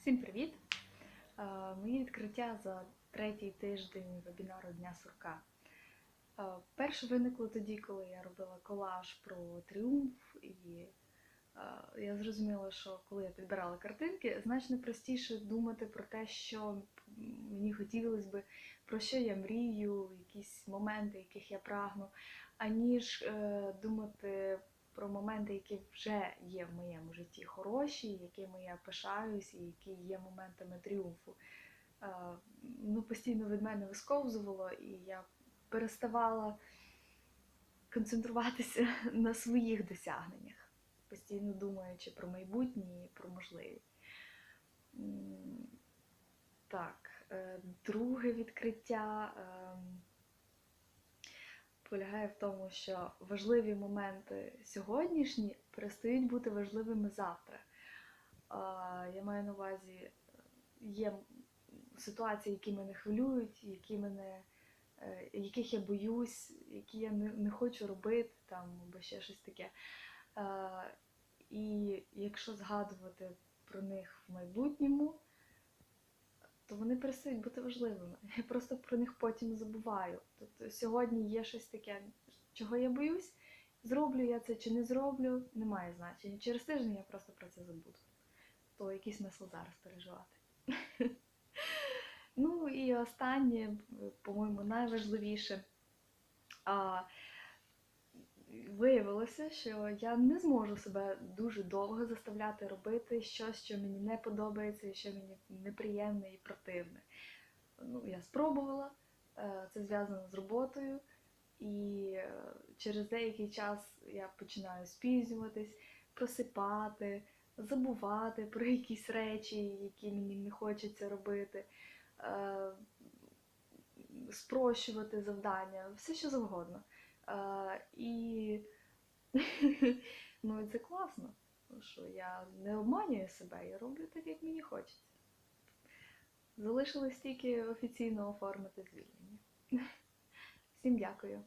Всім привіт! Е, Мої відкриття за третій тиждень вебінару Дня Сурка. Е, Перше виникло тоді, коли я робила колаж про тріумф, і е, я зрозуміла, що коли я підбирала картинки, значно простіше думати про те, що мені хотілося би, про що я мрію, якісь моменти, яких я прагну, аніж думати про моменти, які вже є в моєму житті хороші, якими я пишаюсь, і які є моментами тріумфу. Е, Ну, постійно від мене висковзувало, і я переставала концентруватися на своїх досягненнях, постійно думаючи про майбутнє і про можливі. Так, е, друге відкриття. Полягає в тому, що важливі моменти сьогоднішні перестають бути важливими завтра. Я маю на увазі, є ситуації, які мене хвилюють, які мене, е, яких я боюсь, які я не, не хочу робити, там, або ще щось таке. І якщо згадувати про них в майбутньому, вони перестають бути важливими. Я просто про них потім забуваю. Тобто сьогодні є щось таке, чого я боюсь, зроблю я це чи не зроблю, немає значення. Через тиждень я просто про це забуду. То який смисл зараз переживати. Ну і останнє, по-моєму, найважливіше. Виявилося, що я не зможу себе дуже довго заставляти робити щось, що мені не подобається, і що мені неприємне і противне. Ну, я спробувала, е, це зв'язано з роботою, і е, через деякий час я починаю спізнюватись, просипати, забувати про якісь речі, які мені не хочеться робити, е, спрощувати завдання, все що завгодно. Е, І ну, це класно, що я не обманюю себе, я роблю так, як мені хочеться. Залишилось тільки офіційно оформити звільнення. Всім дякую.